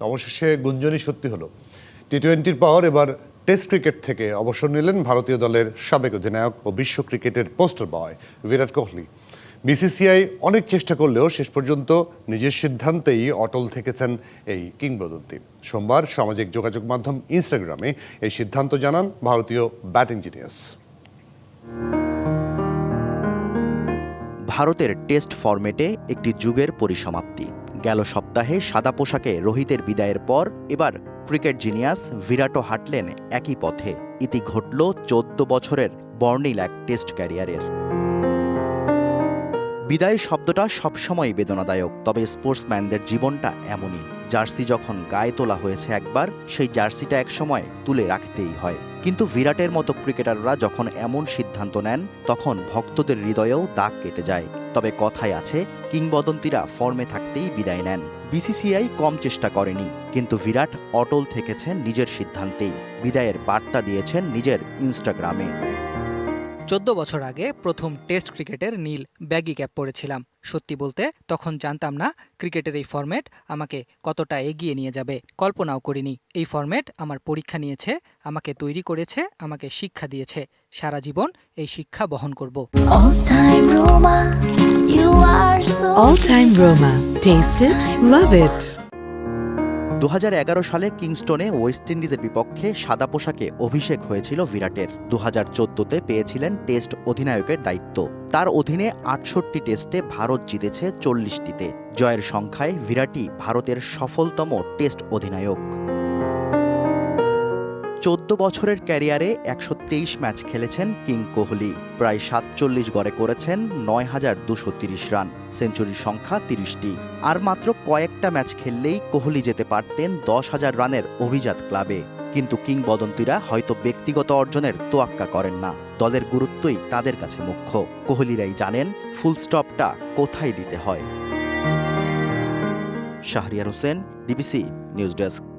অবশেষে গুঞ্জনই সত্যি হলো। টি টোয়েন্টির পর এবার টেস্ট ক্রিকেট থেকে অবসর নিলেন ভারতীয় দলের সাবেক অধিনায়ক ও বিশ্ব ক্রিকেটের poster boy Virat Kohli. BCCI অনেক চেষ্টা করলেও শেষ পর্যন্ত নিজের সিদ্ধান্তেই অটল থেকেছেন এই কিংবদন্তি। সোমবার সামাজিক যোগাযোগ মাধ্যম ইনস্টাগ্রামে এই সিদ্ধান্ত জানান ভারতীয় ব্যাটিং জিনিয়াস। ভারতের টেস্ট ফরম্যাটে একটি যুগের পরিসমাপ্তি। গেল সপ্তাহে সাদা পোশাকে রোহিতের বিদায়ের পর এবার ক্রিকেট জিনিয়াস বিরাটও হাঁটলেন একই পথে। ইতি ঘটল চোদ্দ বছরের বর্ণিল এক টেস্ট ক্যারিয়ারের। বিদায় শব্দটা সবসময় বেদনাদায়ক, তবে স্পোর্টসম্যানদের জীবনটা এমনই। জার্সি যখন গায়ে তোলা হয়েছে একবার, সেই জার্সিটা একসময় তুলে রাখতেই হয়। কিন্তু বিরাটের মতো ক্রিকেটাররা যখন এমন সিদ্ধান্ত নেন, তখন ভক্তদের হৃদয়েও দাগ কেটে যায়। তবে কথায় আছে, কিংবদন্তিরা ফর্মে থাকতেই বিদায় নেন। বিসিসিআই কম চেষ্টা করেনি, কিন্তু বিরাট অটল থেকেছেন নিজের সিদ্ধান্তেই। বিদায়ের বার্তা দিয়েছেন নিজের ইনস্টাগ্রামে। চোদ্দ বছর আগে প্রথম টেস্ট ক্রিকেটের নীল ব্যাগি ক্যাপ পরেছিলাম। সত্যি বলতে তখন জানতাম না ক্রিকেটের এই ফরম্যাট আমাকে কতটা এগিয়ে নিয়ে যাবে। কল্পনাও করিনি। এই ফরম্যাট আমার পরীক্ষা নিয়েছে আমাকে তৈরি করেছে আমাকে শিক্ষা দিয়েছে। সারা জীবন এই শিক্ষা বহন করব। All time Roma, you are so All Time Roma. Taste it, love it. দু হাজার এগারো সালে কিংস্টনে ওয়েস্ট ইন্ডিজের বিপক্ষে সাদা পোশাকে অভিষেক হয়েছিল বিরাটের। দু হাজার চোদ্দতে পেয়েছিলেন টেস্ট অধিনায়কের দায়িত্ব। তার অধীনে আটষট্টি টেস্টে ভারত জিতেছে চল্লিশটিতে। জয়ের সংখ্যায় বিরাটই ভারতের সফলতম টেস্ট অধিনায়ক। চোদ্দ বছরের ক্যারিয়ারে একশো তেইশ ম্যাচ খেলেছেন কিং কোহলি। প্রায় সাতচল্লিশ গড়ে করেছেন নয় হাজার দুশো তিরিশ রান, সেঞ্চুরির সংখ্যা তিরিশটি। আর মাত্র কয়েকটা ম্যাচ খেললেই কোহলি যেতে পারতেন দশ হাজার রানের অভিজাত ক্লাবে। কিন্তু কিংবদন্তিরা হয়তো ব্যক্তিগত অর্জনের তোয়াক্কা করেন না। দলের গুরুত্বই তাদের কাছে মুখ্য। কোহলিরাই জানেন, ফুল স্টপটা কোথায় দিতে হয়। Shahriar Hossain DBC news desk.